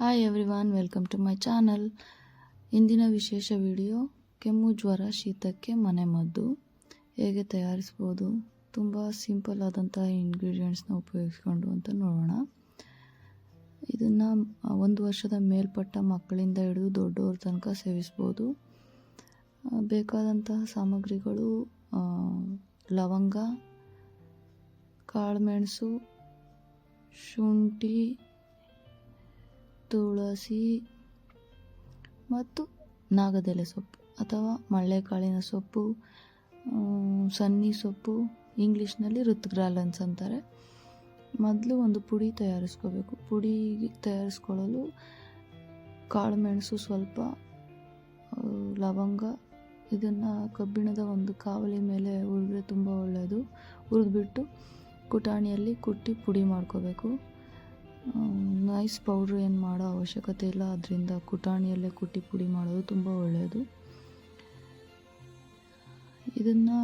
Hi everyone welcome to my channel ಇಂದಿನ ವಿಶೇಷ video ಕೆಮ್ಮು ಜ್ವರ ಶೀತಕ್ಕೆ ಮನೆಮದ್ದು ಹೇಗೆ ತಯಾರಿಸ್ಬೋದು? ತುಂಬ ಸಿಂಪಲ್ ಆದಂತಹ ಇಂಗ್ರೀಡಿಯೆಂಟ್ಸ್ನ ಉಪಯೋಗಿಸ್ಕೊಂಡು ಅಂತ ನೋಡೋಣ. ಇದನ್ನು ಒಂದು ವರ್ಷದ ಮೇಲ್ಪಟ್ಟ ಮಕ್ಕಳಿಂದ ಹಿಡಿದು ದೊಡ್ಡವ್ರ ತನಕ ಸೇವಿಸ್ಬೋದು. ಬೇಕಾದಂತಹ ಸಾಮಗ್ರಿಗಳು ಲವಂಗ ಕಾಳುಮೆಣಸು ಶುಂಠಿ ತುಳಸಿ ಮತ್ತು ನಾಗದೆಲೆ ಸೊಪ್ಪು ಅಥವಾ ಮಳ್ಳೆಕಾಳಿನ ಸೊಪ್ಪು ಸನ್ನಿ ಸೊಪ್ಪು, ಇಂಗ್ಲೀಷ್ನಲ್ಲಿ ಋತುಗ್ರಾಲನ್ಸ್ ಅಂತಾರೆ. ಮೊದಲು ಒಂದು ಪುಡಿ ತಯಾರಿಸ್ಕೋಬೇಕು. ಪುಡಿ ತಯಾರಿಸ್ಕೊಳ್ಳಲು ಕಾಳುಮೆಣಸು ಸ್ವಲ್ಪ ಲವಂಗ, ಇದನ್ನು ಕಬ್ಬಿಣದ ಒಂದು ಕಾವಲಿ ಮೇಲೆ ಹುರಿದ್ರೆ ತುಂಬ ಒಳ್ಳೆಯದು ಹುರಿದ್ಬಿಟ್ಟು ಕುಟಾಣಿಯಲ್ಲಿ ಕುಟ್ಟಿ ಪುಡಿ ಮಾಡ್ಕೋಬೇಕು. ನೈಸ್ ಪೌಡ್ರ್ ಏನು ಮಾಡೋ ಅವಶ್ಯಕತೆ ಇಲ್ಲ. ಅದರಿಂದ ಕುಟಾಣಿಯಲ್ಲೇ ಕುಟ್ಟಿ ಪುಡಿ ಮಾಡೋದು ತುಂಬ ಒಳ್ಳೆಯದು ಇದನ್ನು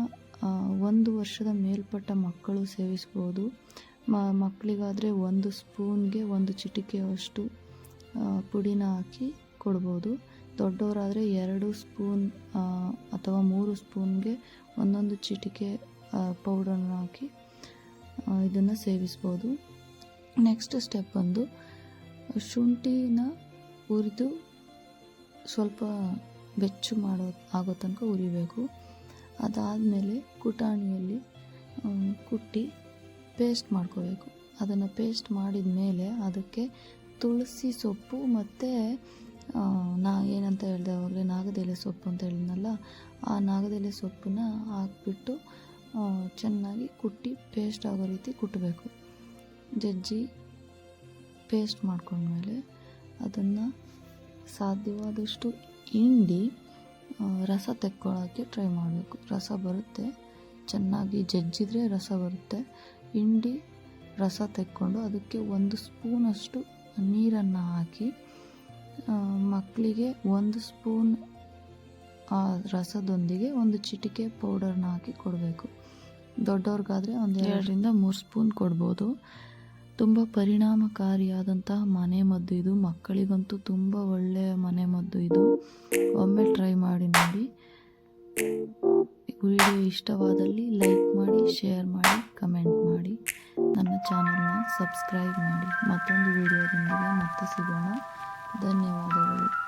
ಒಂದು ವರ್ಷದ ಮೇಲ್ಪಟ್ಟ ಮಕ್ಕಳು ಸೇವಿಸ್ಬೋದು. ಮಕ್ಕಳಿಗಾದರೆ ಒಂದು ಸ್ಪೂನ್ಗೆ ಒಂದು ಚಿಟಿಕೆಯಷ್ಟು ಪುಡಿನ ಹಾಕಿ ಕೊಡ್ಬೋದು. ದೊಡ್ಡವರಾದರೆ ಎರಡು ಸ್ಪೂನ್ ಅಥವಾ ಮೂರು ಸ್ಪೂನ್ಗೆ ಒಂದೊಂದು ಚಿಟಿಕೆ ಪೌಡ್ರನ್ನು ಹಾಕಿ ಇದನ್ನು ಸೇವಿಸ್ಬೋದು. ನೆಕ್ಸ್ಟ್ ಸ್ಟೆಪ್ ಬಂದು, ಶುಂಠಿನ ಹುರಿದು ಸ್ವಲ್ಪ ಬೆಚ್ಚು ಮಾಡೋ, ಆಗೋ ತನಕ ಹುರಿಬೇಕು. ಅದಾದಮೇಲೆ ಕುಟಾಣಿಯಲ್ಲಿ ಕುಟ್ಟಿ ಪೇಸ್ಟ್ ಮಾಡ್ಕೋಬೇಕು. ಅದನ್ನು ಪೇಸ್ಟ್ ಮಾಡಿದ ಮೇಲೆ ಅದಕ್ಕೆ ತುಳಸಿ ಸೊಪ್ಪು ಮತ್ತು ನಾ ಏನಂತ ಹೇಳಿದೆ ಅವಾಗಲೇ ನಾಗದೆಲೆ ಸೊಪ್ಪು ಅಂತ ಹೇಳಿದ್ನಲ್ಲ, ಆ ನಾಗದೆಲೆ ಸೊಪ್ಪನ್ನ ಹಾಕ್ಬಿಟ್ಟು ಚೆನ್ನಾಗಿ ಕುಟ್ಟಿ ಪೇಸ್ಟ್ ಆಗೋ ರೀತಿ ಕುಟ್ಟಬೇಕು ಜಜ್ಜಿ ಪೇಸ್ಟ್ ಮಾಡ್ಕೊಂಡ್ಮೇಲೆ ಅದನ್ನು ಸಾಧ್ಯವಾದಷ್ಟು ಹಿಂಡಿ ರಸ ತೆಕ್ಕೊಳ್ಳೋಕ್ಕೆ ಟ್ರೈ ಮಾಡಬೇಕು. ರಸ ಬರುತ್ತೆ. ಚೆನ್ನಾಗಿ ಜಜ್ಜಿದ್ರೆ ರಸ ಬರುತ್ತೆ. ಹಿಂಡಿ ರಸ ತೆಕ್ಕೊಂಡು ಅದಕ್ಕೆ ಒಂದು ಸ್ಪೂನಷ್ಟು ನೀರನ್ನು ಹಾಕಿ ಮಕ್ಕಳಿಗೆ ಒಂದು ಸ್ಪೂನ್ ಆ ರಸದೊಂದಿಗೆ ಒಂದು ಚಿಟಿಕೆ ಪೌಡರ್ನ ಹಾಕಿ ಕೊಡಬೇಕು. ದೊಡ್ಡವ್ರಿಗಾದರೆ ಒಂದು ಎರಡರಿಂದ ಮೂರು ಸ್ಪೂನ್ ಕೊಡ್ಬೋದು. ತುಂಬ ಪರಿಣಾಮಕಾರಿಯಾದಂತಹ ಮನೆಮದ್ದು ಇದು. ಮಕ್ಕಳಿಗಂತೂ ತುಂಬ ಒಳ್ಳೆಯ ಮನೆಮದ್ದು ಇದು. ಒಮ್ಮೆ ಟ್ರೈ ಮಾಡಿ ನೋಡಿ. ವಿಡಿಯೋ ಇಷ್ಟವಾದಲ್ಲಿ ಲೈಕ್ ಮಾಡಿ ಶೇರ್ ಮಾಡಿ ಕಮೆಂಟ್ ಮಾಡಿ. ನನ್ನ ಚಾನಲ್ನ ಸಬ್ಸ್ಕ್ರೈಬ್ ಮಾಡಿ. ಮತ್ತೊಂದು ವಿಡಿಯೋದೊಂದಿಗೆ ಮತ್ತೆ ಸಿಗೋಣ. ಧನ್ಯವಾದಗಳು.